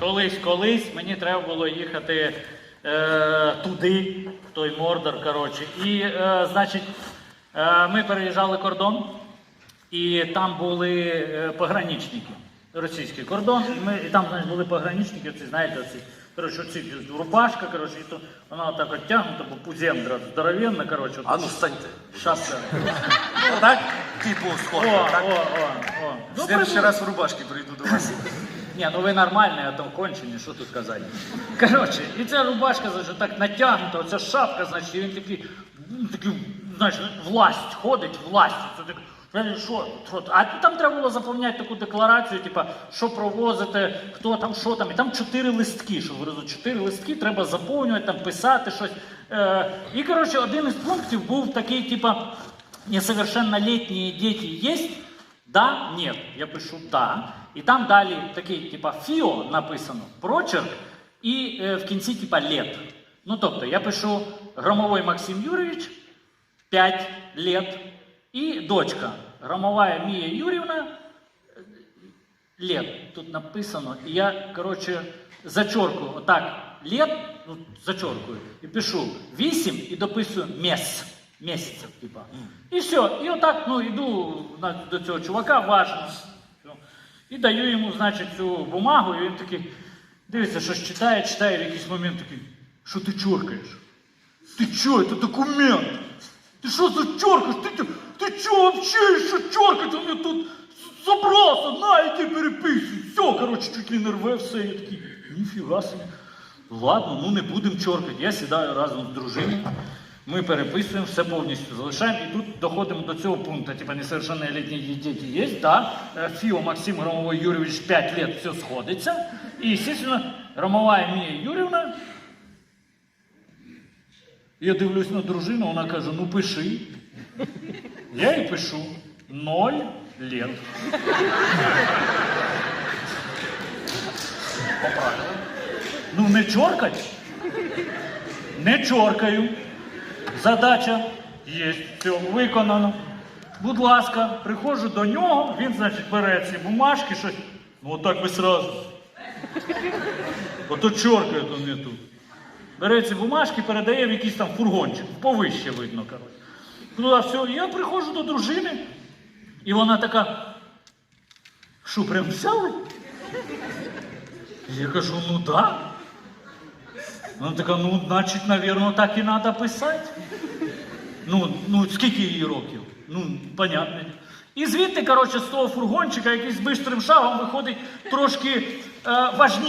колись, колись мені треба було їхати е, туди, в той Мордор, коротше. І, е, значить, е, ми переїжджали кордон, і там були е, пограничники. Російський кордон, і, ми, і там значить, були пограничники, ці, знаєте, оці, коротше, оці рубашка, коротше, і то вона так от тягнута, бо пузендра здоровенна, коротше. А ну встаньте. Шапка. Так, типу, О, сходу, о, так? о, о. В Ну, следующий раз в рубашке приду до вас. Ні, ну ви нормальні, а то кончені, що тут казати. Коротше, і ця рубашка, значить, так натягнута, оця шапка, значить, і він такий, ну, такий, знаєш, власть, ходить, власть. Це так, знаєш, що, що? А там треба було заповняти таку декларацію, типа, що провозите, хто там, що там. І там чотири листки, щоб ви розуміли, чотири листки треба заповнювати, там писати щось. Е, і, коротше, один із пунктів був такий, типа, несовершеннолетние дети есть? Да, нет. Я пишу да. І там далі такий, типа, фіо написано, прочерк, і е, в кінці, типа, лет. Ну, тобто, я пишу Громовой Максим Юрійович, 5 лет, і дочка Громовая Мія Юрівна, е, лет. Тут написано. І я, коротше, зачеркую, отак, лет, ну, зачеркую, і пишу 8 і дописую мес. Місяців, типа. І все. І отак, ну, йду на- до цього чувака, важно. Все. І даю йому, значить, цю бумагу, і він такий, дивиться, щось читає, читає в якийсь момент такий, що ти чоркаєш? Ти що, це документ? Ти що за чоркаєш? Ти, ти, ти що вообще, що чоркаєш? Он мене тут забрався, на, іди переписуй. Все, коротше, чуть ли не рве все. Я такий, ніфіга собі. Ладно, ну не будемо чоркати. Я сідаю разом з дружиною. Ми переписуємо, все повністю залишаємо. І тут доходимо до цього пункту. Типа несовершеннолетні діти є, да. Е, Фіо Максим Громовой Юрійович 5 лет, все сходиться. І, естественно, Громова Мія Юрівна я дивлюсь на дружину, вона каже, ну пиши. Я їй пишу ноль лет. Поправила. Ну не чоркать. Не чоркаю. Задача є, все виконано. Будь ласка, приходжу до нього, він, значить, бере ці бумажки, щось. Ну отак би сразу. Ото чоркає то не тут. Бере ці бумажки, передає в якийсь там фургончик, повище видно, коротше. Ну, а все, я приходжу до дружини, і вона така. Що, прям взяли? Я кажу, ну да. Вона така, ну, значить, навірно, так і треба писати. Ну, ну, скільки їй років? Ну, понятно. І звідти, коротше, з того фургончика якийсь бистрим шагом виходить трошки е, важні.